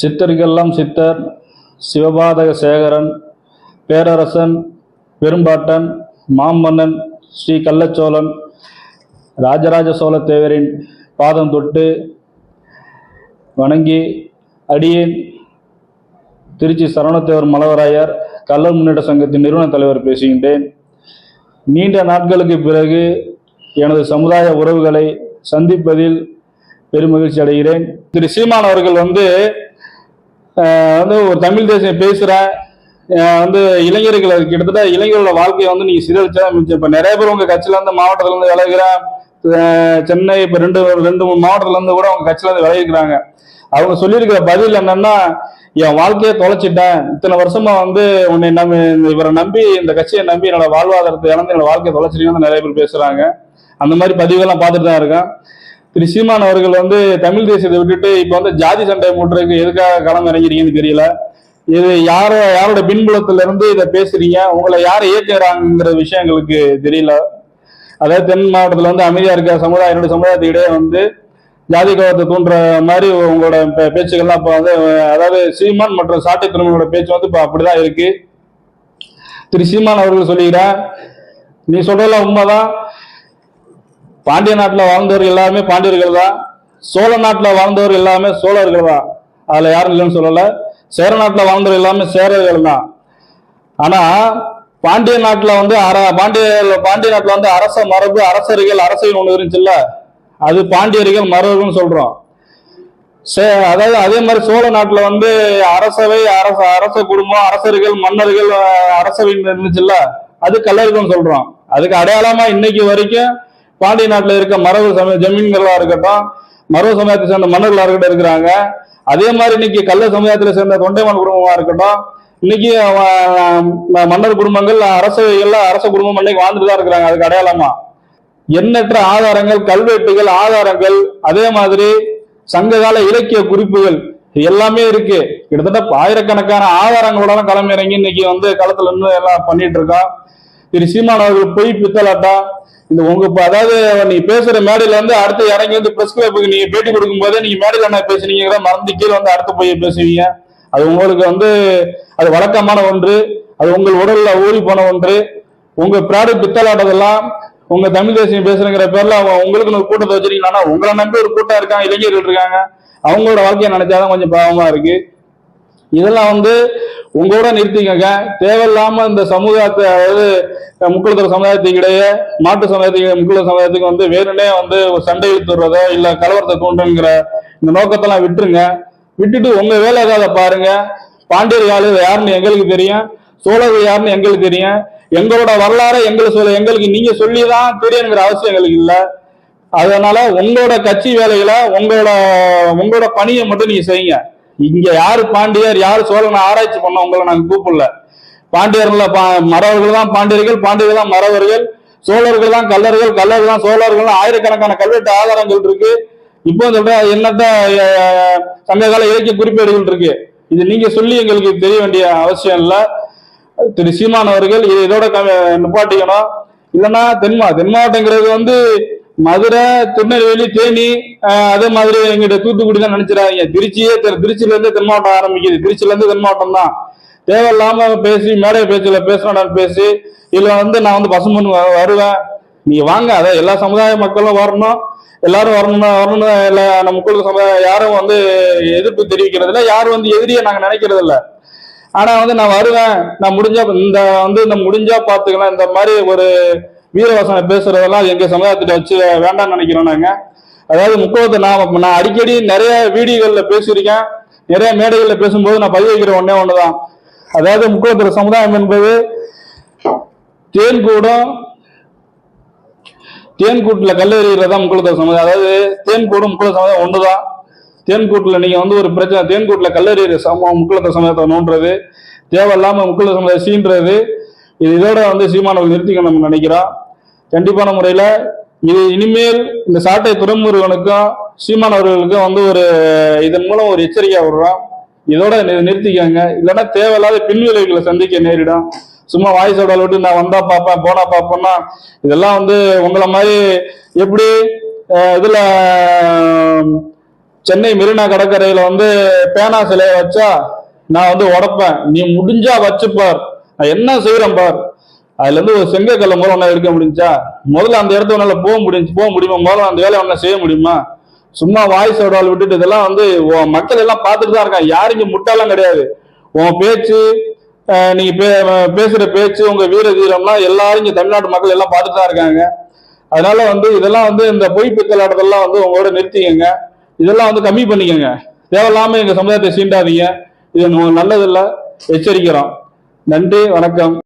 சித்தர்கெல்லாம் சித்தர் சிவபாதக சேகரன் பேரரசன் பெரும்பாட்டன் மாமன்னன் ஸ்ரீ கள்ளச்சோழன் ராஜராஜ சோழ தேவரின் பாதம் தொட்டு வணங்கி அடியேன். திருச்சி சரவணத்தேவர் மலவராயர் கள்ளர் முன்னேற்ற சங்கத்தின் நிறுவன தலைவர் பேசுகின்றேன். நீண்ட நாட்களுக்கு பிறகு எனது சமுதாய உறவுகளை சந்திப்பதில் பெருமகிழ்ச்சி அடைகிறேன். திரு சீமான் அவர்கள் வந்து வந்து ஒரு தமிழ் தேசியம் பேசுகிறேன் வந்து இளைஞர்களை கிட்டத்தட்ட இளைஞர்களோட வாழ்க்கையை வந்து நீங்கள் சிதறிச்சா மிச்சம். இப்போ நிறைய பேர் உங்கள் கட்சியிலேருந்து மாவட்டத்துலேருந்து விளையிற சென்னை இப்போ ரெண்டு ரெண்டு மூணு மாவட்டத்துலேருந்து கூட அவங்க கட்சியிலேருந்து விளையிருக்கிறாங்க அவங்க சொல்லியிருக்கிற பதில் என்னன்னா என் வாழ்க்கையை தொலைச்சிட்டேன். இத்தனை வருஷமா வந்து உன்னை நம்பி இவரை நம்பி இந்த கட்சியை நம்பி என்னோட வாழ்வாதாரத்தை இழந்து என்னோட வாழ்க்கையை தொலைச்சிட்டீங்கன்னு நிறைய பேர் பேசுறாங்க. அந்த மாதிரி பதிவுகள்லாம் பார்த்துட்டு தான் இருக்கேன். திரு சீமான் அவர்கள் வந்து தமிழ் தேசியத்தை விட்டுட்டு இப்போ வந்து ஜாதி சண்டை மூட்டுறதுக்கு எதுக்காக களம் இறங்கிறீங்கன்னு தெரியல. இது யார யாரோட பின்புலத்துல இருந்து இதை பேசுறீங்க? உங்களை யார் இயக்குறாங்கிற விஷயம் எங்களுக்கு தெரியல. அதாவது தென் மாவட்டத்துல வந்து அமைதியா இருக்க சமுதாயம் என்னுடைய சமுதாயத்துக்கிடையே வந்து ஜாதி கவத்தை தூண்டுற மாதிரி உங்களோட பேச்சுக்கள்லாம் இப்போ வந்து அதாவது சீமான் மற்றும் சாட்டை திருமணோட பேச்சு வந்து இப்போ அப்படிதான் இருக்கு. திரு சீமான் அவர்கள் சொல்லுகிறார் நீ சொல்றதெல்லாம் உண்மைதான். பாண்டிய நாட்டில் வாழ்ந்தவர் எல்லாருமே பாண்டியர்கள் தான் சோழ நாட்டில் வாழ்ந்தவர் எல்லாமே சோழர்கள் தான் அதில் யாரும் இல்லைன்னு சொல்லலை. சேர நாட்டில் வாழ்ந்தவர் எல்லாமே சேரர்கள் தான் ஆனால் பாண்டிய நாட்டில் வந்து அர பாண்டிய பாண்டிய நாட்டில் வந்து அரச மரபு அரசர்கள் அரசியல் ஒன்று இருந்துச்சுல்ல அது பாண்டியர்கள் மரபுன்னு சொல்கிறோம் சே அதாவது அதே மாதிரி சோழ நாட்டில் வந்து அரசவை அரச அரச குடும்பம் அரசர்கள் மன்னர்கள் அரசவை இருந்துச்சுல்ல அது கல்லர்கள் சொல்கிறோம் அதுக்கு அடையாளமாக இன்னைக்கு வரைக்கும் பாண்டிய நாட்டில் இருக்க மரபு சமய ஜமீன்களா இருக்கட்டும் மரபு சமயத்தை சேர்ந்த மன்னர்களா இருக்கட்டும் இருக்கிறாங்க. அதே மாதிரி இன்னைக்கு கள்ள சமுதாயத்துல சேர்ந்த தொண்டைமான் குடும்பமா இருக்கட்டும் இன்னைக்கு மன்னர் குடும்பங்கள் அரசவைகள்ல அரச குடும்பம் அன்னைக்கு வாழ்ந்துட்டு தான் இருக்கிறாங்க அதுக்கு அடையாளமா. எண்ணற்ற ஆதாரங்கள் கல்வெட்டுகள் ஆதாரங்கள் அதே மாதிரி சங்ககால இலக்கிய குறிப்புகள் எல்லாமே இருக்கு. கிட்டத்தட்ட ஆயிரக்கணக்கான ஆதாரங்களோட களமிறங்கி இன்னைக்கு வந்து களத்துல இருந்து எல்லாம் பண்ணிட்டு இருக்கோம். திரு சீமான் அவர்கள் போய் பித்தலாட்டா? இந்த உங்க அதாவது நீ பேசுற மேடையில வந்து அடுத்து இறங்கி வந்து பிரஸ் கிளப்புக்கு நீங்க பேட்டி கொடுக்கும் போதே நீங்க மேடையில என்ன பேசுனீங்க மறந்து கீழே வந்து அடுத்து போய் பேசுவீங்க. அது உங்களுக்கு வந்து அது வழக்கமான ஒன்று. அது உங்கள் உடல்ல ஊறி போன ஒன்று. உங்க பிராடு பித்தலாட்டதெல்லாம் உங்க தமிழ் தேசியம் பேசுறங்கிற பேர்ல அவங்க உங்களுக்குன்னு ஒரு கூட்டத்தை வச்சிருக்கீங்கன்னா உங்களை நம்பி ஒரு கூட்டம் இருக்காங்க இளைஞர்கள் இருக்காங்க. அவங்களோட வாழ்க்கையை நினைச்சாதான் கொஞ்சம் பாவமா இருக்கு. இதெல்லாம் வந்து உங்களோட நிறுத்திக்கங்க. தேவையில்லாம இந்த சமுதாயத்தை அதாவது முக்குளத்தர சமுதாயத்துக்கிடையே மாட்டு சமுதாயத்துக்கு முக்குள சமுதாயத்துக்கு வந்து வேணுனே வந்து சண்டை இழுத்துறதோ இல்ல கலவரத்தை தூண்டுங்கிற இந்த நோக்கத்தெல்லாம் விட்டுருங்க. விட்டுட்டு உங்க வேலை ஏதாவது பாருங்க. பாண்டியர் யாரு யாருன்னு எங்களுக்கு தெரியும். சோழர்கள் யாருன்னு எங்களுக்கு தெரியும். எங்களோட வரலாறை எங்களுக்கு சொல்ல எங்களுக்கு நீங்க சொல்லிதான் தெரியணுங்கிற அவசியம் எங்களுக்கு இல்லை. அதனால உங்களோட கட்சி வேலைகளை உங்களோட உங்களோட பணியை மட்டும் நீங்க செய்யுங்க. இங்க யாரு பாண்டியர் யாரு சோழனை ஆராய்ச்சி பண்ண உங்களை நாங்க கூப்பிடல. பாண்டியர்கள் பா- மறவர்கள் தான் பாண்டியர்கள் பாண்டியர்கள் தான் மறவர்கள் சோழர்கள் தான் கல்லர்கள் கல்லர்கள் தான் சோழர்கள் ஆயிரக்கணக்கான கல்வெட்டு ஆதாரங்கள் இருக்கு. இப்போ சொல்ற எண்ணற்ற சங்ககால இலக்கிய குறிப்பேடுகள் இருக்கு. இது நீங்க சொல்லி எங்களுக்கு தெரிய வேண்டிய அவசியம் இல்லை. திரு சீமான் அவர்கள் இதோட க- நிப்பாட்டிக்கணும். இல்லைன்னா தென்மா தென் மாவட்டங்கிறது வந்து மதுரை திருநெல்வேலி தேனி அதே மாதிரி எங்கிட்ட தூத்துக்குடி தான் நினைச்சிடாதீங்க. திருச்சியே தெ- திருச்சியில இருந்து தென் மாவட்டம் ஆரம்பிக்குது. திருச்சியில இருந்து தென் மாவட்டம் தான் தேவையில்லாம பேசி மேடை பேச்சுல பேசுறேன் பேசி இதுல வந்து நான் வந்து பசுமன் வருவேன். நீங்க வாங்க அதான் எல்லா சமுதாய மக்களும் வரணும். எல்லாரும் வரணும் வரணும் எல்லா நம்ம மக்களுக்கு சமுதாயம் யாரும் வந்து எதிர்ப்பு தெரிவிக்கிறது இல்லை யாரும் வந்து எதிரியை நாங்க நினைக்கிறது இல்ல ஆனா வந்து நான் வருவேன். நான் முடிஞ்சா இந்த வந்து இந்த முடிஞ்சா பாத்துக்கலாம். இந்த மாதிரி ஒரு வீரவசனம் பேசுறதெல்லாம் எங்க சமுதாயத்திட்ட வச்சு வேண்டாம்னு நினைக்கிறோம் நாங்க. அதாவது முக்கியத்தை நான் நான் அடிக்கடி நிறைய வீடியோகள்ல பேசியிருக்கேன். நிறைய மேடைகள்ல பேசும்போது நான் பதிவு வைக்கிற ஒண்ணே ஒண்ணுதான். அதாவது முக்கியத்துவ சமுதாயம் என்பது தேன் கூடும் தேன்கூடம் கல் எறிகிறதா முக்குளத்தூர் சமுதாயம். அதாவது தேன்கூடும் முக்குள சமுதாயம் ஒண்ணுதான். தேன்கூட்டுல நீங்க வந்து ஒரு பிரச்சனை தேன்கூட்டில் கல் எறிகிற சமூகம் முக்குளத்த சமுதாயத்தை நோண்டுறது. தேவையில்லாம முக்குள சமுதாயம் சீன்றது இது இதோட வந்து சீமானவர்கள் நிறுத்திக்கணும்னு நினைக்கிறோம். கண்டிப்பான முறையில இது இனிமேல் இந்த சாட்டை துறைமுருகனுக்கும் சீமானவர்களுக்கும் வந்து ஒரு இதன் மூலம் ஒரு எச்சரிக்கை விடுறோம். இதோட நிறுத்திக்கோங்க. இல்லைன்னா தேவையில்லாத பின்விளைவுகளை சந்திக்க நேரிடும். சும்மா வாய்ஸோட விட்டு நான் வந்தா பார்ப்பேன் போனா பார்ப்பேன்னா இதெல்லாம் வந்து உங்களை மாதிரி எப்படி இதுல சென்னை மெரினா கடற்கரையில வந்து பேனா சிலையை வச்சா நான் வந்து உடைப்பேன். நீ முடிஞ்சா வச்சு பார் நான் என்ன செய்யறேன் பார்? அதுல இருந்து ஒரு செங்கக்கல்ல முதல்ல ஒன்றா எடுக்க முடிஞ்சா? முதல்ல அந்த இடத்த உன்னால போக முடிஞ்சு போக முடியுமா? முதல்ல அந்த வேலையை ஒன்றா செய்ய முடியுமா? சும்மா வாய்ஸ் விடால் விட்டுட்டு இதெல்லாம் வந்து உன் மக்கள் எல்லாம் பார்த்துட்டு தான் இருக்காங்க யாருக்கும் முட்டாலாம் கிடையாது. உன் பேச்சு நீங்க பே- பேசுற பேச்சு உங்க வீர தீரம்லாம் எல்லாரும் இங்க தமிழ்நாட்டு மக்கள் எல்லாம் பார்த்துட்டு தான் இருக்காங்க. அதனால வந்து இதெல்லாம் வந்து இந்த பொய் பித்தலாட்டத்தெல்லாம் வந்து உங்களோட நிறுத்திக்கங்க. இதெல்லாம் வந்து கம்மி பண்ணிக்கங்க. தேவையில்லாம எங்க சமுதாயத்தை சீண்டாதீங்க. இது நல்லதில்லை. எச்சரிக்கிறோம். நன்றி வணக்கம்.